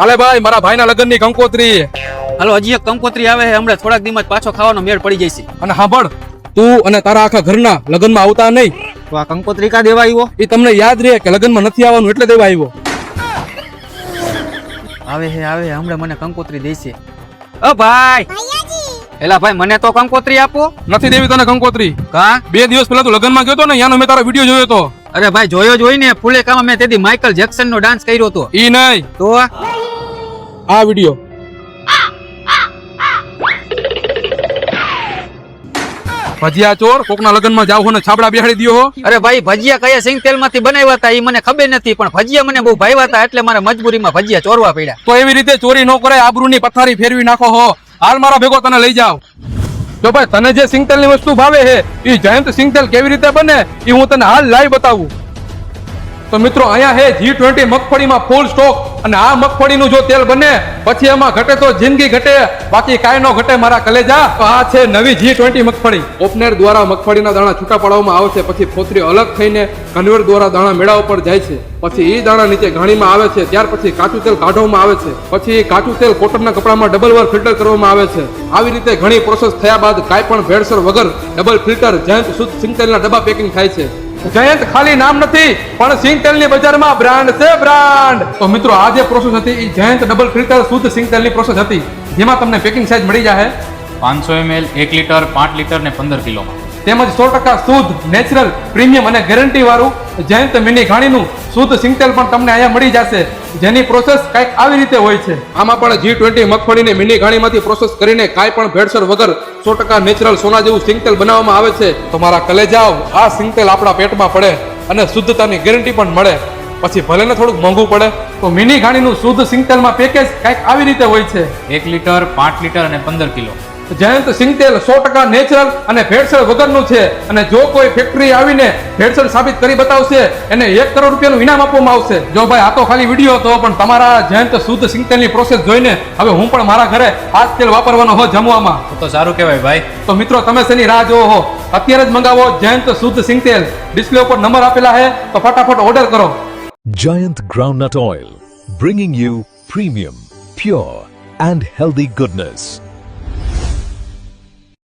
હાલે ભાઈ મારા ભાઈના લગ્નની કંકોત્રી. હાલો હજી એક કંકોત્રી આવે છે. હમણાં થોડાક દિવસ પાછો ખાવાનો મેળ પડી જશે. અને સાંભળ તું અને તારા આખા ઘરના લગ્નમાં આવતા નહીં. તો આ કંકોત્રી કા દેવા આવ્યો? એ તમને યાદ રહે કે લગ્નમાં નથી આવવાનું એટલે દેવા આવ્યો. આવે હે આવે હે, હમણાં મને કંકોત્રી દેશે. અ ભાઈ! એલા ભાઈ મને તો કંકોત્રી આપો. નથી દેવી તને કંકોત્રી. કા? બે દિવસ પહેલા તું લગ્નમાં ગયો તો ને યાનો મેં તારો વીડિયો જોયો તો. અરે ભાઈ જોયો જ હોય ને. ફૂલે કામ મેં તેથી માઇકલ જેક્સન નો ડાન્સ કર્યો હતો. ઈ નહીં. તો આ વીડિયો. ભજીયા ચોર કોકના લગ્નમાં જાવ હો ને છાબડા બેહાડી દો હો. અરે ભાઈ ભજીયા કયા સિંગ તેલમાંથી બનાવ્યા હતા એ મને ખબર નથી પણ ભજીયા મને બહુ ભાવ્યા હતા એટલે મારે મજબૂરીમાં ભજીયા ચોરવા પડ્યા. તો એવી રીતે ચોરી ન કરાય આબરૂની પથારી ફેરવી નાખો હો. હાલ મારા ભેગો તને લઈ જાવ જો ભાઈ તને જે સિંગતેલની વસ્તુ ભાવે છે એ જયંત સિંગતેલ કેવી રીતે બને એ હું તને હાલ લાઈવ બતાવું. તો મિત્રો, અહીંયા હે જી ટ્વેન્ટી મગફળીમાં ફૂલ સ્ટોક અને આ મગફળીનું જો તેલ બને, પછી એમાં ઘટે તો જિંદગી ઘટે. બાકી કાંઈ નો ઘટે મારા કલેજા. આ છે નવી જી ટ્વેન્ટી મગફળી. ઓપનર દ્વારા મગફળીના દાણા છૂટા પાડવામાં આવે છે, પછી ફોતરી અલગ થઈને કન્વર્ટ દ્વારા દાણા મેળા ઉપર જાય છે. પછી એ દાણા નીચે ઘાણીમાં આવે છે, ત્યાર પછી કાચું તેલ કાઢવામાં આવે છે. પછી કાચું તેલ કોટનના કપડામાં ડબલ વાર ફિલ્ટર કરવામાં આવે છે. આવી રીતે ઘણી પ્રોસેસ થયા બાદ કાંઈ પણ ભેળસેળ વગર ડબલ ફિલ્ટર જયંત શુદ્ધ સિંગતેલના ડબ્બા પેકિંગ થાય છે. જયંત ખાલી નામ નથી, પણ સિંગતેલની બજારમાં બ્રાન્ડ છે બ્રાન્ડ. તો મિત્રો, આ જે પ્રોસેસ હતી એ જયંત ડબલ ફિલ્ટર શુદ્ધ સિંગતેલની પ્રોસેસ હતી. જેમાં તમને પેકિંગ સાઇઝ મળી જાય પાંચસો એમએલ એક લીટર, પાંચ લીટર ને પંદર કિલોમાં તેમજ સો ટકા શુદ્ધ નેચરલ પ્રીમિયમ અને ગેરંટી વાળું જયંત મિની ઘાણીનું શુદ્ધ સિંગતેલ પણ તમને અહીંયા મળી જશે. જેની પ્રોસેસ કંઈક આવી રીતે હોય છે. આમાં પણ જી ટ્વેન્ટી મગફળીને મિની ઘાણીમાંથી પ્રોસેસ કરીને કાંઈ પણ ભેળસેળ વગર સો ટકા નેચરલ સોના જેવું સિંગતેલ બનાવવામાં આવે છે. તો મારા કલેજાઓ આ સિંગતેલ આપણા પેટમાં પડે અને શુદ્ધતાની ગેરંટી પણ મળે. પછી ભલે ને થોડુંક મોંઘું પડે. તો મિની ઘાણીનું શુદ્ધ સિંગતેલમાં પેકેજ કંઈક આવી રીતે હોય છે. એક લીટર પાંચ લીટર અને પંદર કિલો. જયંત સિંગતેલ સો ટકા નેચરલ અને ભેળસેળ વગરનું છે. અને જો કોઈ ફેક્ટરી આવીને ભેળસેળ સાબિત કરી બતાવશે એને એક કરોડ રૂપિયાનું ઇનામ આપવામાં આવશે. જો ભાઈ આ તો ખાલી વીડિયો હતો પણ તમારા જયંત શુદ્ધ સિંગતેલની પ્રોસેસ જોઈને હવે હું પણ મારા ઘરે આ તેલ વાપરવાનો હો જમવામાં. તો સારું કહેવાય ભાઈ. તો મિત્રો તમે શેની રાહ જોવો હો? અત્યારે જ મંગાવો જયંત શુદ્ધ સિંગતેલ. ડિસ્પ્લે ઉપર નંબર આપેલા છે તો ફટાફટ ઓર્ડર કરો. Jayant groundnut oil bringing you premium pure and healthy goodness.